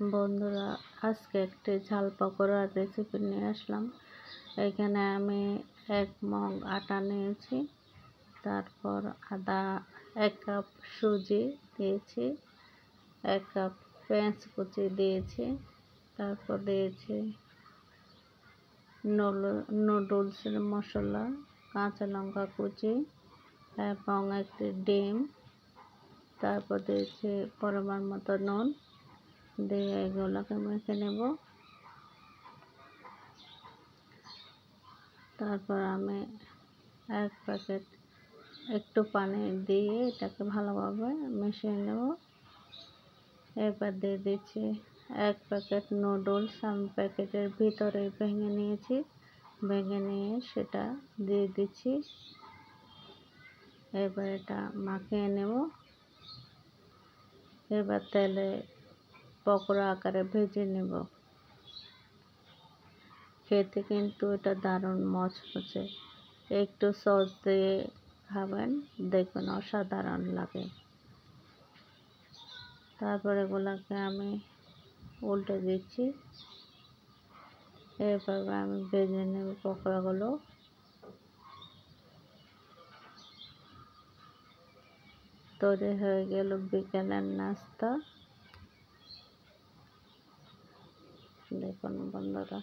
বন্ধুরা, আজকে একটি ঝাল পকোড়ার রেসিপি নিয়ে আসলাম। এখানে আমি এক মগ আটা নিয়েছি, তারপর আদা, এক কাপ সুজি দিয়েছি, এক কাপ পেঁয়াজ কুচি দিয়েছি, তারপর দিয়েছি নুডলসের মশলা, কাঁচা লঙ্কা কুচি এবং একটি ডিম, তারপর দিয়েছি পরিমাণ মতো নুন। দিয়ে এগুলোকে মেখে নেব। তারপর আমি এক প্যাকেট একটু পানি দিয়ে এটাকে ভালোভাবে মিশিয়ে নেব। এবার দিয়ে দিচ্ছি এক প্যাকেট নুডলস। আমি প্যাকেটের ভিতরে ভেঙে নিয়েছি। ভেঙে নিয়ে সেটা দিয়ে দিচ্ছি। এবার এটা মাখিয়ে নেব। এবার তেলে পকোড়া আকারে ভেজে নেব। খেতে কিন্তু এটা দারুণ মচমচে একটু সস দিয়ে খাবেন, দেখবেন অসাধারণ লাগে। তারপরে এগুলোকে আমি উল্টে দিচ্ছি। এভাবে আমি ভেজে নেব পকোড়াগুলো। তৈরি হয়ে গেল বিকেলের নাস্তা। দেখুন বন্ধুরা।